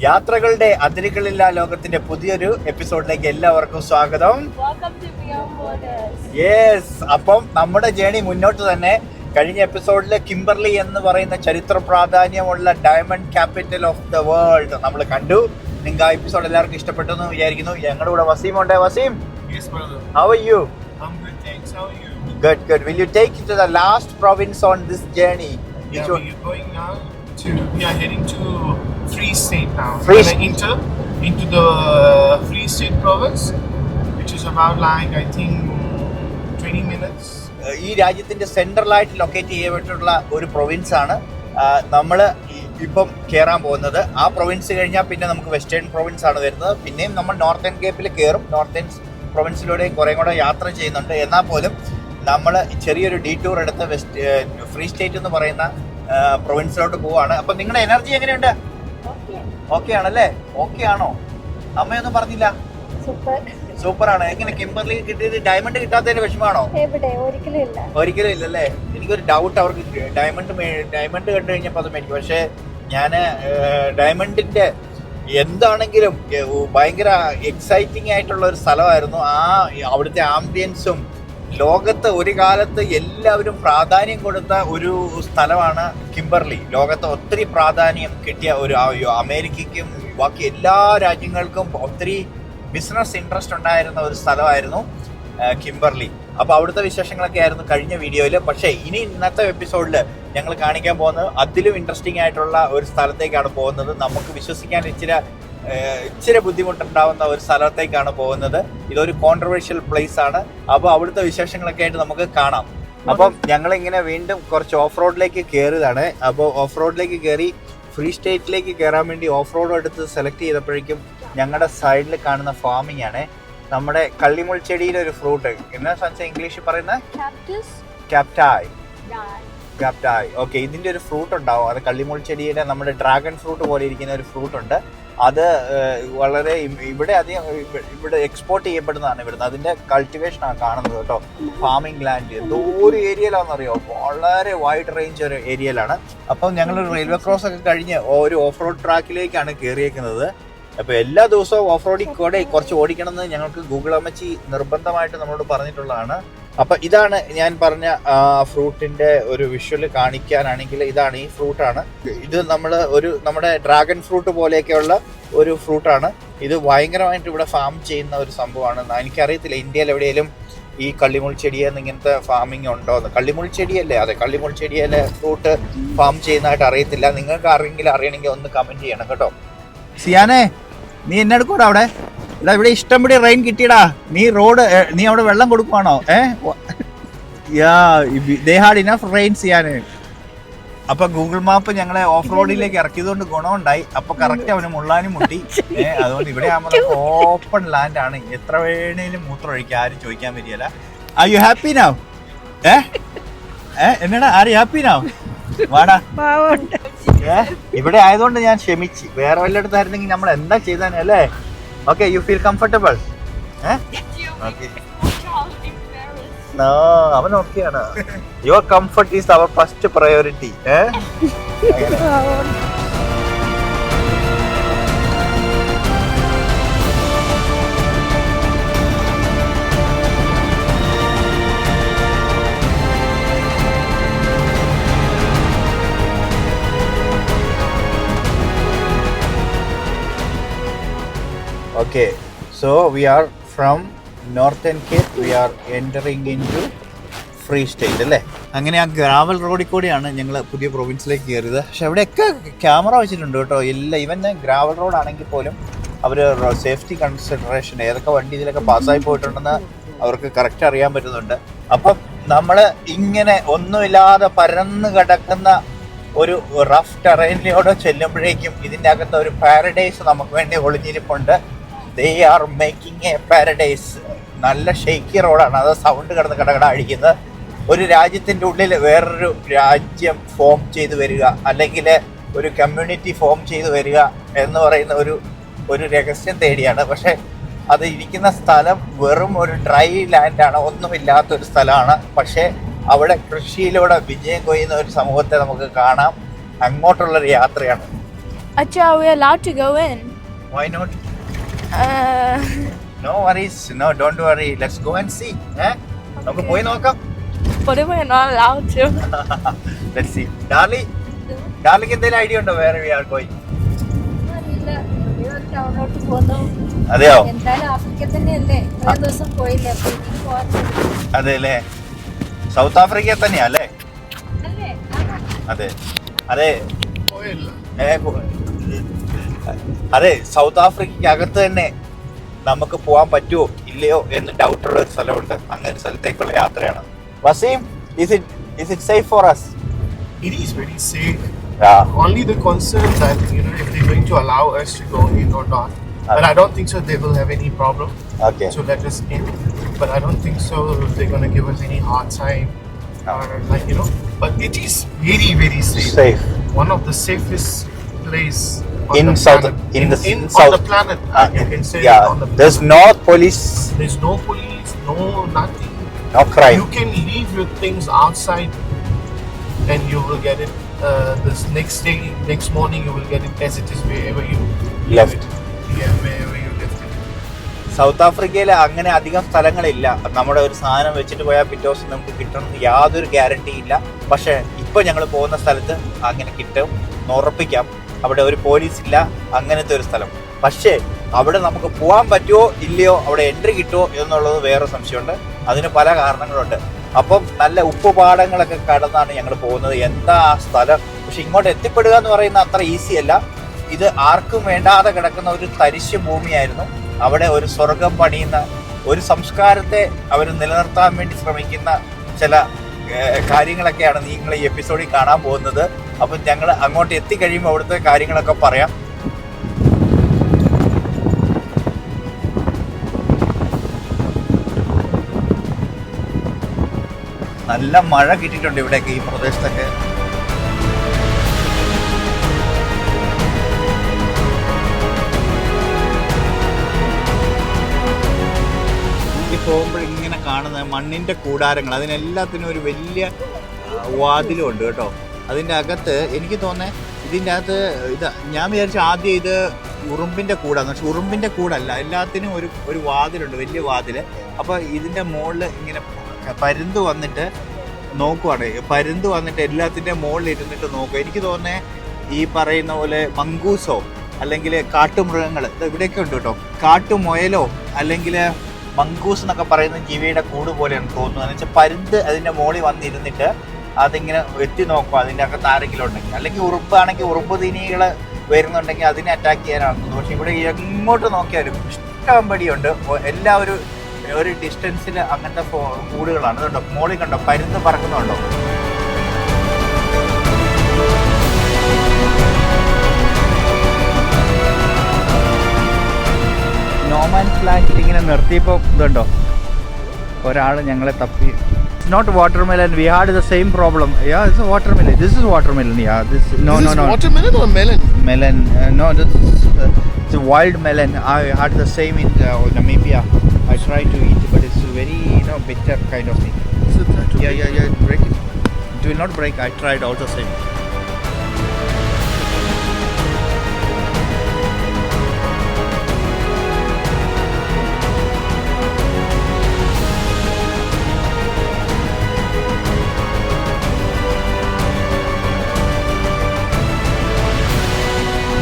യാത്രകളുടെ അതിരുകളില്ലാ ലോകത്തിന്റെ പുതിയൊരു എപ്പിസോഡിലേക്ക് എല്ലാവർക്കും സ്വാഗതം to. യെസ് അപ്പം നമ്മുടെ ജേണി മുന്നോട്ട് തന്നെ കഴിഞ്ഞ എപ്പിസോഡിൽ കിംബർലി എന്ന് പറയുന്ന ചരിത്ര പ്രാധാന്യമുള്ള diamond capital of the world നമ്മൾ കണ്ടു നിങ്ങൾക്ക് ആ എപ്പിസോഡ് എല്ലാവർക്കും ഇഷ്ടപ്പെട്ടു എന്ന് വിചാരിക്കുന്നു ഞങ്ങളുടെ കൂടെ വസീം ഉണ്ട് Waseem. How are you I'm good, thanks. How are you? Good good will you take to the last province on this journey Yeah, we are going now to. We are heading to Free State now. Free state. Inter enter into the Free State province, which is about like I think 20 minutes. ഈ രാജ്യത്തിന്റെ സെൻട്രലായിട്ട് locate ചെയ്യപ്പെട്ടിട്ടുള്ള ഒരു province ആണ് നമ്മൾ ഇപ്പം കയറാൻ പോകുന്നത് ആ province കഴിഞ്ഞാൽ പിന്നെ നമുക്ക് വെസ്റ്റേൺ പ്രൊവിൻസ് ആണ് വരുന്നത് പിന്നെയും നമ്മൾ നോർത്തേൺ കേപ്പിൽ കയറും നോർത്തേൺ പ്രൊവിൻസിലൂടെയും കുറേ കൂടെ യാത്ര ചെയ്യുന്നുണ്ട് എന്നാൽ പോലും നമ്മൾ ചെറിയൊരു ഡീ ടൂർ എടുത്ത് വെസ്റ്റ് ഫ്രീ സ്റ്റേറ്റ് എന്ന് പറയുന്ന പ്രൊവിൻസിലോട്ട് പോവുകയാണ് അപ്പം നിങ്ങളുടെ എനർജി എങ്ങനെയുണ്ട്. ഓക്കെ ആണല്ലേ? ഓക്കെ ആണോ? അമ്മയൊന്നും പറഞ്ഞില്ല. സൂപ്പർ. ആണ് എങ്ങനെ കിംബർലി കിട്ടിയത്? ഡയമണ്ട് കിട്ടാത്തതിന്റെ വിഷമാണോ എവിടെ? ഒരിക്കലും ഇല്ല. ഒരിക്കലും ഇല്ലല്ലേ? എനിക്കൊരു ഡൗട്ട് അവർക്ക് ഡയമണ്ട് ഡയമണ്ട് കണ്ടു കഴിഞ്ഞപ്പോൾ അത് മേടിക്കും പക്ഷേ ഞാൻ ഡയമണ്ടിന്റെ എന്താണെങ്കിലും ഭയങ്കര എക്സൈറ്റിംഗ് ആയിട്ടുള്ള ഒരു സ്ഥലമായിരുന്നു. ആ അവിടുത്തെ ആംബിയൻസും ലോകത്ത് ഒരു കാലത്ത് എല്ലാവരും പ്രാധാന്യം കൊടുത്ത ഒരു സ്ഥലമാണ് കിംബർലി. ലോകത്ത് ഒത്തിരി പ്രാധാന്യം കിട്ടിയ ഒരു അമേരിക്കയ്ക്കും ബാക്കി എല്ലാ രാജ്യങ്ങൾക്കും ഒത്തിരി ബിസിനസ് ഇൻട്രസ്റ്റ് ഉണ്ടായിരുന്ന ഒരു സ്ഥലമായിരുന്നു കിംബർലി. അപ്പോൾ അവിടുത്തെ വിശേഷങ്ങളൊക്കെ ആയിരുന്നു കഴിഞ്ഞ വീഡിയോയിൽ പക്ഷേ ഇനി ഇന്നത്തെ എപ്പിസോഡിൽ ഞങ്ങൾ കാണിക്കാൻ പോകുന്നത് അതിലും ഇൻട്രസ്റ്റിംഗ് ആയിട്ടുള്ള ഒരു സ്ഥലത്തേക്കാണ് പോകുന്നത്. നമുക്ക് വിശ്വസിക്കാൻ ഇച്ചിരി ഇച്ചിരി ബുദ്ധിമുട്ടുണ്ടാവുന്ന ഒരു സ്ഥലത്തേക്കാണ് പോകുന്നത്. ഇതൊരു കോൺട്രവേഴ്ഷ്യൽ പ്ലേസ് ആണ്. അപ്പോൾ അവിടുത്തെ വിശേഷങ്ങളൊക്കെ ആയിട്ട് നമുക്ക് കാണാം. അപ്പം ഞങ്ങൾ ഇങ്ങനെ വീണ്ടും കുറച്ച് ഓഫ് റോഡിലേക്ക് കയറിയതാണ് അപ്പോൾ ഓഫ് റോഡിലേക്ക് കയറി ഫ്രീ സ്റ്റേറ്റിലേക്ക് കയറാൻ വേണ്ടി ഓഫ് റോഡ് എടുത്ത് സെലക്ട് ചെയ്തപ്പോഴേക്കും ഞങ്ങളുടെ സൈഡിൽ കാണുന്ന ഫാമിംഗ് ആണ്. നമ്മുടെ കള്ളിമുൾ ചെടിയിലെ ഒരു ഫ്രൂട്ട് എന്നാ സംശയം ഇംഗ്ലീഷിൽ പറയുന്ന? ക്യാപ്റ്റായ്. ക്യാപ്റ്റായ് ഓക്കെ ഇതിന്റെ ഒരു ഫ്രൂട്ട് ഉണ്ടാവും. അത് കള്ളിമുൾ ചെടിയുടെ നമ്മുടെ ഡ്രാഗൺ ഫ്രൂട്ട് പോലെ ഇരിക്കുന്ന ഒരു ഫ്രൂട്ട് ഉണ്ട്. അത് വളരെ ഇവിടെ അധികം ഇവിടെ എക്സ്പോർട്ട് ചെയ്യപ്പെടുന്നതാണ് ഇവിടുന്ന്. അതിന്റെ കൾട്ടിവേഷൻ ആണ് കാണുന്നത് കേട്ടോ. ഫാമിംഗ് ലാൻഡ് എന്തോ ഒരു ഏരിയയിലാണെന്നറിയോ വളരെ വൈഡ് റേഞ്ച് ഒരു ഏരിയയിലാണ് അപ്പം ഞങ്ങൾ റെയിൽവേ ക്രോസ് ഒക്കെ കഴിഞ്ഞ് ഒരു ഓഫ് റോഡ് ട്രാക്കിലേക്കാണ് കയറിയേക്കുന്നത് അപ്പൊ എല്ലാ ദിവസവും ഓഫ് റോഡിൽ കൂടെ കുറച്ച് ഓടിക്കണം എന്ന് ഞങ്ങൾക്ക് ഗൂഗിൾ അമ്മച്ചി നിർബന്ധമായിട്ട് നമ്മളോട് പറഞ്ഞിട്ടുള്ളതാണ്. അപ്പൊ ഇതാണ് ഞാൻ പറഞ്ഞ ഫ്രൂട്ടിന്റെ ഒരു വിഷ്വൽ കാണിക്കാനാണെങ്കിൽ ഇതാണ് ഈ ഫ്രൂട്ടാണ്. ഇത് നമ്മൾ ഒരു നമ്മുടെ ഡ്രാഗൺ ഫ്രൂട്ട് പോലെയൊക്കെയുള്ള ഒരു ഫ്രൂട്ടാണ്. ഇത് ഭയങ്കരമായിട്ട് ഇവിടെ ഫാം ചെയ്യുന്ന ഒരു സംഭവമാണ്. എനിക്കറിയത്തില്ല ഇന്ത്യയിൽ എവിടെയെങ്കിലും ഈ കള്ളിമുൾ ചെടിയെന്ന് ഇങ്ങനത്തെ ഫാമിംഗ് ഉണ്ടോ എന്ന്. കള്ളിമുൾ ചെടിയല്ലേ? അതെ കള്ളിമുൾ ചെടിയല്ലേ ഫ്രൂട്ട് ഫാം ചെയ്യുന്നതായിട്ട് അറിയത്തില്ല. നിങ്ങൾക്ക് ആരെങ്കിലും അറിയണമെങ്കിൽ ഒന്ന് കമന്റ് ചെയ്യണം കേട്ടോ. സിയാനെ നീ എന്നെ എടുക്കൂടാ അവിടെ? ഇതാ ഇവിടെ ഇഷ്ടം പിടി റെയിൻ കിട്ടിയടാ. നീ റോഡ് നീ അവിടെ വെള്ളം കൊടുക്കുവാണോ? ഏ? Yeah they had enough rain ചെയ്യാൻ അപ്പൊ ഗൂഗിൾ മാപ്പ് ഞങ്ങളെ ഓഫ് റോഡിലേക്ക് ഇറക്കിയതുകൊണ്ട് ഗുണമുണ്ടായി. അപ്പൊ കറക്റ്റ് അവന് മുള്ളാനും മുട്ടി. ഏഹ് അതുകൊണ്ട് ഇവിടെ ആകുമ്പോൾ ഓപ്പൺ ലാൻഡ് ആണ്. എത്ര വേണേലും മൂത്രം ഒഴിക്കുക ആരും ചോദിക്കാൻ വരികയില്ല. ആ യു ഹാപ്പി നൗ ഏ? ഏ എന്നടാ ആര് ഹാപ്പി നൗ വാടാ. ഇവിടെ ആയതുകൊണ്ട് ഞാൻ ക്ഷമിച്ച്. വേറെ വല്ലയിടത്തായിരുന്നെങ്കിൽ നമ്മൾ എന്താ ചെയ്താനേ ഓക്കെ യു ഫീൽ കംഫർട്ടബിൾ ഏ ഓക്കെ നോ അവൻ ഓക്കെയാണ് your comfort is our first priority ഏ Okay, so we are from Northern Cape. We are entering into free state അല്ലേ? അങ്ങനെ ആ ഗ്രാവൽ റോഡിൽ കൂടിയാണ് ഞങ്ങൾ പുതിയ പ്രൊവിൻസിലേക്ക് കയറിയത്. പക്ഷെ അവിടെയൊക്കെ ക്യാമറ വെച്ചിട്ടുണ്ട് കേട്ടോ. ഇല്ല ഇവൻ ഗ്രാവൽ റോഡ് ആണെങ്കിൽ പോലും അവർ സേഫ്റ്റി കൺസിഡറേഷൻ ഏതൊക്കെ വണ്ടി ഇതിലൊക്കെ പാസ്സായി പോയിട്ടുണ്ടെന്ന് അവർക്ക് കറക്റ്റ് അറിയാൻ പറ്റുന്നുണ്ട്. അപ്പം നമ്മൾ ഇങ്ങനെ ഒന്നുമില്ലാതെ പരന്ന് കിടക്കുന്ന ഒരു റഫ് ടെറൈനിലൂടെ ചെല്ലുമ്പോഴേക്കും ഇതിന്റെ അകത്ത് ഒരു പാരഡൈസ് നമുക്ക് വേണ്ടി ഒളിഞ്ഞിരിപ്പുണ്ട്. They are making a paradise നല്ല ഷെയ്ക്കി റോഡാണ് അത് സൗണ്ട് കിടന്ന് കടകട അടിക്കുന്നത് ഒരു രാജ്യത്തിന്റെ ഉള്ളിൽ വേറൊരു രാജ്യം ഫോം ചെയ്ത് വരിക. അല്ലെങ്കിൽ ഒരു കമ്മ്യൂണിറ്റി ഫോം ചെയ്ത് വരിക എന്ന് പറയുന്ന ഒരു ഒരു രഹസ്യം തേടിയാണ്. പക്ഷേ അത് ഇരിക്കുന്ന സ്ഥലം വെറും ഒരു ഡ്രൈ ലാൻഡാണ് ഒന്നുമില്ലാത്തൊരു സ്ഥലമാണ്. പക്ഷേ അവിടെ കൃഷിയിലൂടെ വിജയം കൊയ്യുന്ന ഒരു സമൂഹത്തെ നമുക്ക് കാണാം. അങ്ങോട്ടുള്ളൊരു യാത്രയാണ്. Acha, are we allowed to go in? Why not no worries no don't worry let's go and see നമുക്ക് പോയി നോക്കാം. but if we're not let's see Darley ഡാർലിക്ക് എന്തെങ്കിലും ഐഡിയ ഉണ്ടോ വേറെ വി ആർ ഗോയിങ് അതെയോ? പോവാൻ സൗത്ത് ആഫ്രിക്ക തന്നെയാ അല്ലേ? അതെ. അതെ. അതെ സൗത്ത് ആഫ്രിക്കയ്ക്ക് അകത്ത് തന്നെ നമുക്ക് പോകാൻ പറ്റുമോ ഇല്ലയോ എന്ന് ഡൗട്ടുള്ള ഒരു സ്ഥലമുണ്ട് അങ്ങനെ ഒരു സ്ഥലത്തേക്കുള്ള യാത്രയാണ് Waseem is it is it safe for us It is very safe. Only the concern that you know if they're going to allow us to go in or not. But I don't think so. They will have any problem okay let us in. But I don't think so. They're going to give us any hard time or like you know. But it is very very safe. Safe One of the safest place on In the South- planet. in the- in, South on the planet. Uh, you can say yeah on the there's no police There's no police, no nothing. no crime You can leave your things outside and you will get it uh, this next day, next morning, you will get it as it is wherever you Left. it. Yeah, wherever you left it. South ആഫ്രിക്കയിൽ അങ്ങനെ അധികം സ്ഥലങ്ങളില്ല നമ്മുടെ ഒരു സാധനം വെച്ചിട്ട് പോയാൽ പിറ്റേ ദിവസം നമുക്ക് കിട്ടണമെന്ന് യാതൊരു ഗ്യാരണ്ടി ഇല്ല പക്ഷേ ഇപ്പോൾ ഞങ്ങൾ പോകുന്ന സ്ഥലത്ത് അങ്ങനെ കിട്ടും എന്ന് ഉറപ്പിക്കാം അവിടെ ഒരു പോലീസ് ഇല്ല അങ്ങനത്തെ ഒരു സ്ഥലം. പക്ഷേ അവിടെ നമുക്ക് പോകാൻ പറ്റുമോ ഇല്ലയോ അവിടെ എൻട്രി കിട്ടുമോ എന്നുള്ളത് വേറെ സംശയമുണ്ട്. അതിന് പല കാരണങ്ങളുണ്ട്. അപ്പം നല്ല ഉപ്പുപാടങ്ങളൊക്കെ കടന്നാണ് ഞങ്ങൾ പോകുന്നത്. എന്താ ആ സ്ഥലം? പക്ഷെ ഇങ്ങോട്ട് എത്തിപ്പെടുക എന്ന് പറയുന്ന അത്ര ഈസി അല്ല. ഇത് ആർക്കും വേണ്ടാതെ കിടക്കുന്ന ഒരു തരിശ് ഭൂമിയായിരുന്നു. അവിടെ ഒരു സ്വർഗം പണിയുന്ന ഒരു സംസ്കാരത്തെ അവർ നിലനിർത്താൻ വേണ്ടി ശ്രമിക്കുന്ന ചില കാര്യങ്ങളൊക്കെയാണ് നിങ്ങൾ ഈ എപ്പിസോഡിൽ കാണാൻ പോകുന്നത്. അപ്പം ഞങ്ങൾ അങ്ങോട്ട് എത്തിക്കഴിയുമ്പോൾ അവിടുത്തെ കാര്യങ്ങളൊക്കെ പറയാം. നല്ല മഴ കിട്ടിയിട്ടുണ്ട് ഇവിടെയൊക്കെ ഈ പ്രദേശത്തൊക്കെ. പോകുമ്പോൾ ഇങ്ങനെ കാണുന്ന മണ്ണിന്റെ കൂടാരങ്ങൾ അതിനെല്ലാത്തിനും ഒരു വലിയ വാതിലുണ്ട് കേട്ടോ. അതിന്റെ അകത്ത് എനിക്ക് തോന്നേ ഇതിന്റെ അകത്ത് ഇത് ഞാൻ വിചാരിച്ചു ആദ്യം ഇത് ഉറുമ്പിന്റെ കൂടാന്ന് പക്ഷെ ഉറുമ്പിന്റെ കൂടല്ല എല്ലാത്തിനും ഒരു ഒരു വാതിലുണ്ട് വലിയ വാതിൽ അപ്പോൾ ഇതിന്റെ മുകളിൽ ഇങ്ങനെ പരുന്ത് വന്നിട്ട് നോക്കുവാണ്. പരുന്ത് വന്നിട്ട് എല്ലാത്തിന്റെ മുകളിൽ ഇരുന്നിട്ട് നോക്കുക എനിക്ക് തോന്നേ ഈ പറയുന്ന പോലെ മങ്കൂസോ അല്ലെങ്കിൽ കാട്ടുമൃഗങ്ങൾ ഇവിടെയൊക്കെ ഉണ്ട് കേട്ടോ. കാട്ടുമുയലോ അല്ലെങ്കിൽ മങ്കൂസ് എന്നൊക്കെ പറയുന്ന ജീവിയുടെ കൂട് പോലെയാണ് തോന്നുന്നത്. എന്ന് വെച്ചാൽ പരുന്ത് അതിന്റെ മുകളിൽ വന്നിരുന്നിട്ട് അതിങ്ങനെ എത്തി നോക്കുക അതിന്റെ അകത്ത് ആരെങ്കിലും ഉണ്ടെങ്കിൽ. അല്ലെങ്കിൽ ഉറുമ്പാണെങ്കിൽ ഉറുപ്പ് തിനികൾ വരുന്നുണ്ടെങ്കിൽ അതിനെ അറ്റാക്ക് ചെയ്യാനാണ്. പക്ഷെ ഇവിടെ എങ്ങോട്ട് നോക്കിയാലും ഇഷ്ടം പടിയുണ്ട്. എല്ലാവരും എല്ലാ ഒരു ഡിസ്റ്റൻസിൽ അങ്ങനത്തെ കൂടുകളാണ്. ഇതുണ്ടോ? മോളിൽ കണ്ടോ? പരുന്ന് പറക്കുന്നുണ്ടോ? നോമാൻസ് ലാൻഡിൽ ഇങ്ങനെ നിർത്തിയപ്പോൾ ഇതുണ്ടോ? ഒരാൾ ഞങ്ങളെ തപ്പി it's not watermelon. We had the same problem. Yeah, it's a watermelon. This is watermelon. Yeah, this no is this no no. Watermelon or melon? Melon. Uh, no, this is uh, it's a wild melon. I had the same in uh, Namibia. I tried to eat, but it's very you know bitter kind of thing. So yeah, yeah, yeah. Break it. Do not break. I tried all the same.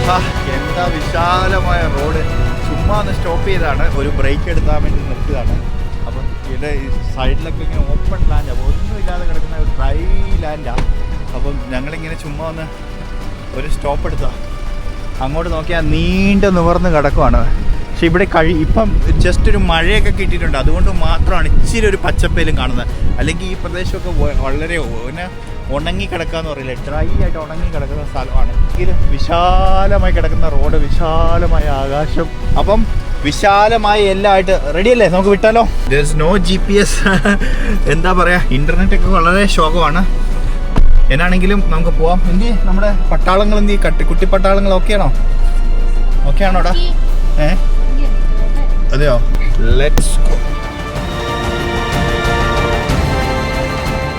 എന്താ വിശാലമായ road. ചുമ്മാ ഒന്ന് stop ചെയ്താണ് ഒരു break എടുക്കാൻ വേണ്ടി നിർത്തിയതാണ് അപ്പം ഇവിടെ സൈഡിലൊക്കെ ഇങ്ങനെ ഓപ്പൺ ലാൻഡ് അപ്പോൾ ഒന്നുമില്ലാതെ കിടക്കുന്ന ഒരു ഡ്രൈ ലാൻഡാണ് അപ്പം ഞങ്ങളിങ്ങനെ ചുമ്മാ ഒന്ന് ഒരു സ്റ്റോപ്പ് എടുത്താ. അങ്ങോട്ട് നോക്കിയാൽ നീണ്ട നിവർന്ന് കിടക്കുവാണ്. പക്ഷെ ഇവിടെ കഴി ഇപ്പം ജസ്റ്റ് ഒരു മഴയൊക്കെ കിട്ടിയിട്ടുണ്ട്. അതുകൊണ്ട് മാത്രമാണ് ഇച്ചിരി ഒരു പച്ചപ്പേലും കാണുന്നത്. അല്ലെങ്കിൽ ഈ പ്രദേശമൊക്കെ വളരെ പിന്നെ ഉണങ്ങി കിടക്കുക എന്ന് പറയില്ല? ഡ്രൈ ആയിട്ട് ഉണങ്ങി കിടക്കുന്ന സ്ഥലമാണ്. ഇതിൽ വിശാലമായി കിടക്കുന്ന റോഡ് വിശാലമായ ആകാശം. അപ്പം വിശാലമായി റെഡി അല്ലേ? നമുക്ക് വിട്ടാലോ? നോ ജി പി എസ് എന്താ പറയാ? ഇന്റർനെറ്റ് ഒക്കെ വളരെ ശോകമാണ്. എന്നാണെങ്കിലും നമുക്ക് പോവാം. എന്തി നമ്മുടെ പട്ടാളങ്ങൾ എന്തി കട്ടി കുട്ടി പട്ടാളങ്ങൾ ഓക്കെയാണോ ഓക്കെ ആണോടാ? ഏ? അതെയോ? ലെറ്റ്സ്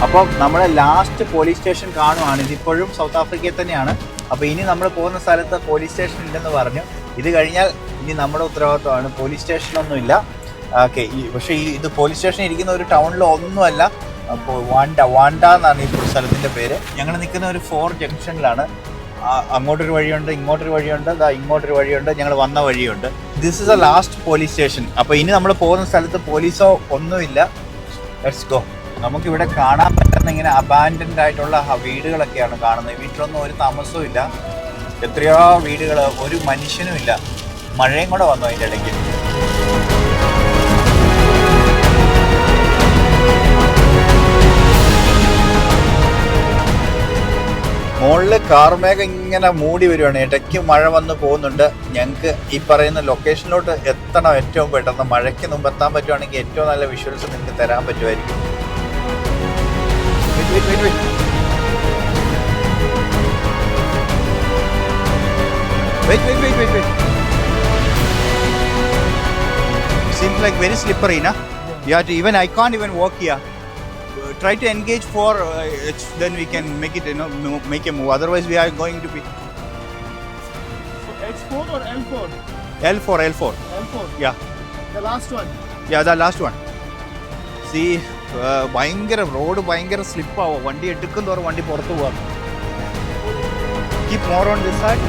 അപ്പം നമ്മുടെ ലാസ്റ്റ് പോലീസ് സ്റ്റേഷൻ കാണുവാണ്. ഇതിപ്പോഴും സൗത്ത് ആഫ്രിക്കയിൽ തന്നെയാണ്. അപ്പോൾ ഇനി നമ്മൾ പോകുന്ന സ്ഥലത്ത് പോലീസ് സ്റ്റേഷൻ ഇല്ലെന്ന് പറഞ്ഞു. ഇത് കഴിഞ്ഞാൽ ഇനി നമ്മുടെ ഉത്തരവാദിത്വമാണ്. പോലീസ് സ്റ്റേഷനൊന്നുമില്ല ഓക്കെ പക്ഷേ ഈ ഇത് പോലീസ് സ്റ്റേഷൻ ഇരിക്കുന്ന ഒരു ടൗണിൽ ഒന്നുമല്ല. അപ്പോൾ വാണ്ട വാണ്ട എന്നാണ് ഈ സ്ഥലത്തിന്റെ പേര്. ഞങ്ങൾ നിൽക്കുന്ന ഒരു ഫോർ ജംഗ്ഷനിലാണ്. അങ്ങോട്ടൊരു വഴിയുണ്ട് ഇങ്ങോട്ടൊരു വഴിയുണ്ട് ദാ ഇങ്ങോട്ടൊരു വഴിയുണ്ട് ഞങ്ങൾ വന്ന വഴിയുണ്ട്. This is a last police station അപ്പോൾ ഇനി നമ്മൾ പോകുന്ന സ്ഥലത്ത് പോലീസോ ഒന്നുമില്ല. ലെറ്റ്സ് ഗോ നമുക്കിവിടെ കാണാൻ പറ്റുന്ന ഇങ്ങനെ അബാൻഡൻഡ് ആയിട്ടുള്ള വീടുകളൊക്കെയാണ് കാണുന്നത്. വീട്ടിലൊന്നും ഒരു താമസവും ഇല്ല. എത്രയോ വീടുകൾ ഒരു മനുഷ്യനും ഇല്ല. മഴയും കൂടെ വന്നു അതിന്റെ ഇടയ്ക്ക്. മുകളിൽ കാർമേഘം ഇങ്ങനെ മൂടി വരുവാണ്. ഇടയ്ക്ക് മഴ വന്ന് പോകുന്നുണ്ട്. ഞങ്ങൾക്ക് ഈ പറയുന്ന ലൊക്കേഷനിലോട്ട് എത്തണം ഏറ്റവും പെട്ടെന്ന്. മഴയ്ക്ക് മുമ്പ് എത്താൻ പറ്റുവാണെങ്കിൽ ഏറ്റവും നല്ല വിഷ്വൽസ് നിങ്ങൾക്ക് തരാൻ പറ്റുമായിരിക്കും. Wait, wait, wait, wait. Wait, wait, wait, wait. Seems like very slippery, na? You have to even I can't even walk here. Uh, try to engage for uh, then we can make it you know make a move. Otherwise, we are going to be X4 or L4? L4, L4. L4. Yeah, The last one. yeah, the last one. See, ഭയങ്കര road ഭയങ്കര സ്ലിപ്പാവും വണ്ടി എടുക്കും തോറും വണ്ടി പുറത്ത് പോവാം keep more on this side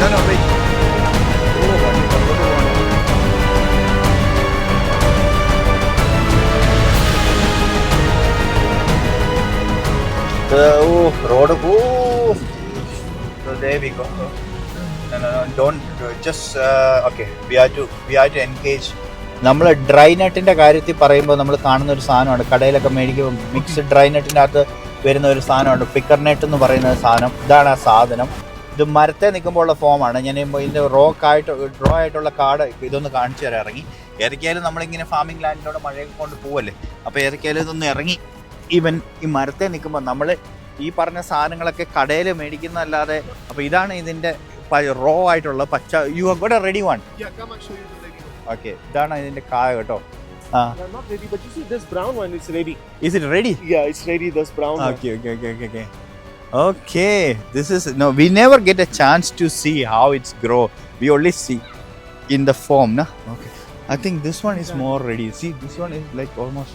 No, no, wait. Oh, വണ്ടി പുറത്തോട്ട് പോവാണ്. Uh, oh, road. Oh. So there we go. Just uh, okay. We have to we have to engage. നമ്മൾ ഡ്രൈ നട്ടിന്റെ കാര്യത്തിൽ പറയുമ്പോൾ നമ്മൾ കാണുന്ന ഒരു സാധനമാണ് കടയിലൊക്കെ മേടിക്കുമ്പോൾ മിക്സ്ഡ് ഡ്രൈ നട്ടിന്റെ അകത്ത് വരുന്ന ഒരു സാധനമാണ് പിക്കർ നെറ്റ് എന്ന് പറയുന്ന സാധനം. ഇതാണ് ആ സാധനം. ഇത് മരത്തെ നിൽക്കുമ്പോൾ ഉള്ള ഫോമാണ് ഞാൻ ഇതിന്റെ റോക്ക് ആയിട്ട് ഡ്രോ ആയിട്ടുള്ള കാർഡ് ഇതൊന്ന് കാണിച്ചു തരാൻ ഇറങ്ങി. ഏതൊക്കെയാലും നമ്മളിങ്ങനെ ഫാമിംഗ് ലാൻഡിലൂടെ മഴയൊക്കെ കൊണ്ട് പോവല്ലേ? അപ്പോൾ ഏതൊക്കെയാലും ഇതൊന്ന് ഇറങ്ങി. ഈവൻ ഈ മരത്തെ നിൽക്കുമ്പോൾ നമ്മൾ ഈ പറഞ്ഞ സാധനങ്ങളൊക്കെ കടയിൽ മേടിക്കുന്നതല്ലാതെ അപ്പോൾ ഇതാണ് ഇതിന്റെ റോ ആയിട്ടുള്ള പച്ച you have got a ready one Yeah, come and show you the ready one. Okay ഇതാണ് ഇതിൻ്റെ കായ കേട്ടോ ആ Uh, not ready, but you see this brown one is ready. Is it ready Yeah, it's ready. This brown one. Okay, okay, okay, okay, okay. Okay, this is no. We never get a chance to see how it's grow. We only see in the form, na. Okay. I think this one is more ready. See, this one is like almost,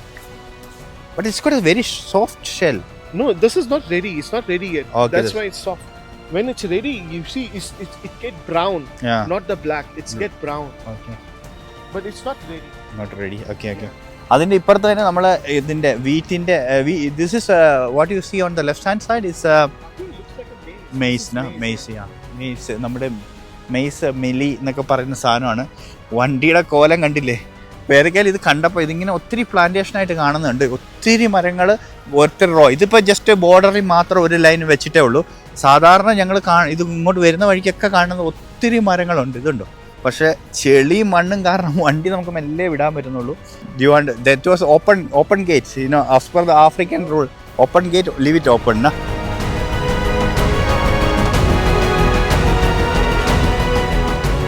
but it's got a very soft shell. No, this is not ready. It's not ready yet. Okay, That's this- why it's soft. When it's ready, you see, it's, it's, it get brown, Yeah. not the black. It's Mm. get brown, Okay. but it's not ready. Not ready. Okay, okay. അതിന്റെ ഇപ്പുറത്ത് തന്നെ നമ്മൾ ഇതിന്റെ വീറ്റിന്റെ this is what you see on the left hand side is. Maize maize yeah maize നമ്മുടെ maize mealie എന്നൊക്കെ പറയുന്ന സാധനമാണ് വണ്ടിയുടെ കോലം കണ്ടില്ലേ പേരക്കാൽ ഇത് കണ്ടപ്പോൾ ഇതിങ്ങനെ ഒത്തിരി പ്ലാന്റേഷൻ ആയിട്ട് കാണുന്നുണ്ട്. ഒത്തിരി മരങ്ങൾ ഒറ്റ റോ ഇതിപ്പോൾ ജസ്റ്റ് ബോർഡറിൽ മാത്രം ഒരു ലൈൻ വെച്ചിട്ടേ ഉള്ളൂ. സാധാരണ ഞങ്ങൾ കാ ഇത് ഇങ്ങോട്ട് വരുന്ന വഴിക്കൊക്കെ കാണുന്ന ഒത്തിരി മരങ്ങളുണ്ട്. ഇതുണ്ടോ? പക്ഷേ ചെളിയും മണ്ണും കാരണം വണ്ടി നമുക്ക് മെല്ലെ വിടാൻ പറ്റുന്നുള്ളൂ. You want that was open open gates you know as per the African rule open gate leave it open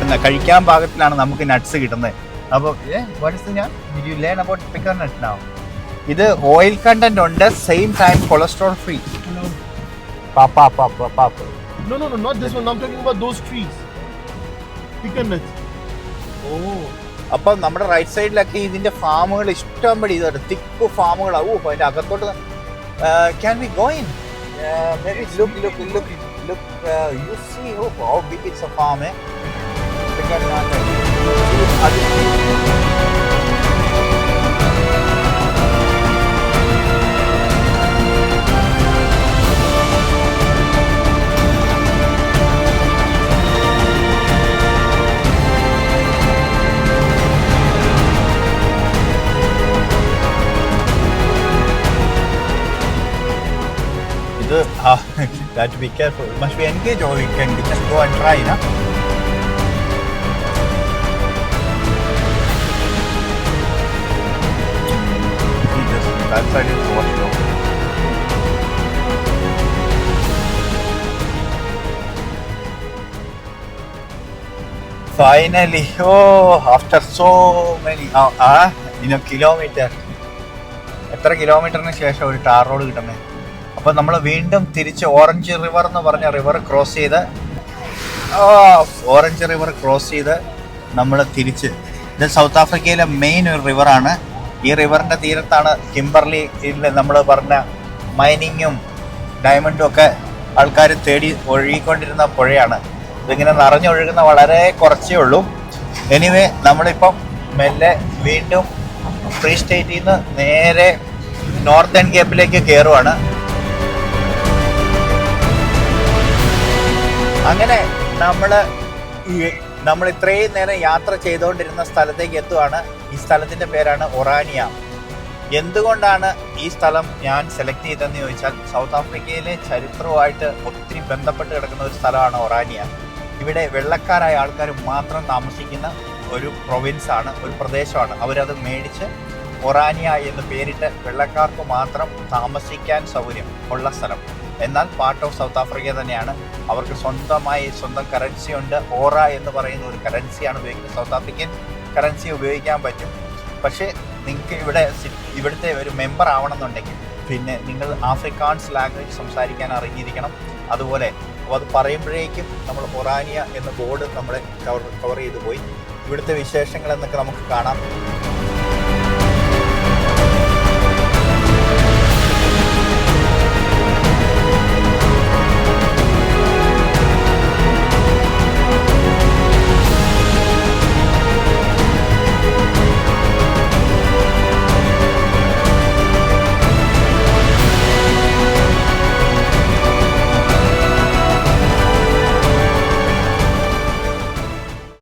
എന്നാ കഴിക്കാൻ പാകത്തിലാണ് നമുക്ക് നട്ട്സ് കിട്ടുന്നത്. അപ്പോൾ you learn about picker nut now ഇത് ഓയിൽ കണ്ടന്റ് ഉണ്ട് സെയിം ടൈം കൊളസ്ട്രോൾ ഫ്രീ പാപ്പാ പാപ്പ പാപ്പ No, no, no, not this one. I'm talking about those trees. Pecan nuts. Oh. അപ്പം നമ്മുടെ റൈറ്റ് സൈഡിലൊക്കെ ഇതിന്റെ ഫാമുകൾ ഇഷ്ടംപടി ഇതുണ്ട്. തിക്ക് ഫാമുകളാണ് ഓ അതിന്റെ അകത്തോട്ട് can be goin' look look look look you see ഹോ how big it's a farm Uh, ah, that to be careful. Must be engaged or we can just go and try, na? That side is washed off. Finally, oh, after so many, uh, in a kilometer. എത്ര കിലോമീറ്ററിന് ശേഷം ഒരു tar road കിട്ടണേ അപ്പോൾ നമ്മൾ വീണ്ടും തിരിച്ച് orange River എന്ന് പറഞ്ഞ റിവർ ക്രോസ് ചെയ്ത് ആ, ഓറഞ്ച് റിവർ ക്രോസ് ചെയ്ത് നമ്മൾ തിരിച്ച് ഇത് സൗത്ത് ആഫ്രിക്കയിലെ മെയിൻ ഒരു റിവറാണ് ഈ റിവറിന്റെ തീരത്താണ് കിംബർലി നമ്മൾ പറഞ്ഞ മൈനിങ്ങും ഡയമണ്ടും ഒക്കെ ആൾക്കാർ തേടി ഒഴുകിക്കൊണ്ടിരുന്ന പുഴയാണ്. ഇതിങ്ങനെ നിറഞ്ഞൊഴുകുന്ന വളരെ കുറച്ചേ ഉള്ളൂ. എനിവേ നമ്മളിപ്പം മെല്ലെ വീണ്ടും ഫ്രീ സ്റ്റേറ്റിൽ നിന്ന് നേരെ നോർത്തേൺ കേപ്പിലേക്ക് കയറുവാണ് അങ്ങനെ നമ്മൾ നമ്മൾ ഇത്രയും നേരം യാത്ര ചെയ്തുകൊണ്ടിരുന്ന സ്ഥലത്തേക്ക് എത്തുവാണ്. ഈ സ്ഥലത്തിന്റെ പേരാണ് ഒറാനിയ. എന്തുകൊണ്ടാണ് ഈ സ്ഥലം ഞാൻ സെലക്ട് ചെയ്തതെന്ന് ചോദിച്ചാൽ സൗത്ത് ആഫ്രിക്കയിലെ ചരിത്രവുമായിട്ട് ഒത്തിരി ബന്ധപ്പെട്ട് കിടക്കുന്ന ഒരു സ്ഥലമാണ് ഒറാനിയ. ഇവിടെ വെള്ളക്കാരായ ആൾക്കാർ മാത്രം താമസിക്കുന്ന ഒരു പ്രൊവിൻസ് ആണ് ഒരു പ്രദേശമാണ്. അവരത് മേടിച്ച് ഒറാനിയ എന്ന് പേരിട്ട് വെള്ളക്കാർക്ക് മാത്രം താമസിക്കാൻ സൗകര്യം ഉള്ള സ്ഥലം. എന്നാൽ പാർട്ട് ഓഫ് സൗത്ത് ആഫ്രിക്ക തന്നെയാണ്. അവർക്ക് സ്വന്തമായി സ്വന്തം കറൻസി ഉണ്ട്. ഓറ എന്ന് പറയുന്ന ഒരു കറൻസിയാണ് ഉപയോഗിക്കുന്നത്. സൗത്ത് ആഫ്രിക്കൻ കറൻസി ഉപയോഗിക്കാൻ പറ്റും. പക്ഷേ നിങ്ങൾക്ക് ഇവിടെ ഇവിടുത്തെ ഒരു മെമ്പർ ആവണമെന്നുണ്ടെങ്കിൽ പിന്നെ നിങ്ങൾ ആഫ്രിക്കാൻസ് ലാംഗ്വേജ് സംസാരിക്കാൻ അറിഞ്ഞിരിക്കണം. അതുപോലെ അത് പറയുമ്പോഴേക്കും നമ്മൾ ഒറാനിയ എന്ന ബോർഡ് നമ്മളെ കവർ കവർ ചെയ്തു പോയി ഇവിടുത്തെ വിശേഷങ്ങൾ എന്നൊക്കെ നമുക്ക് കാണാം.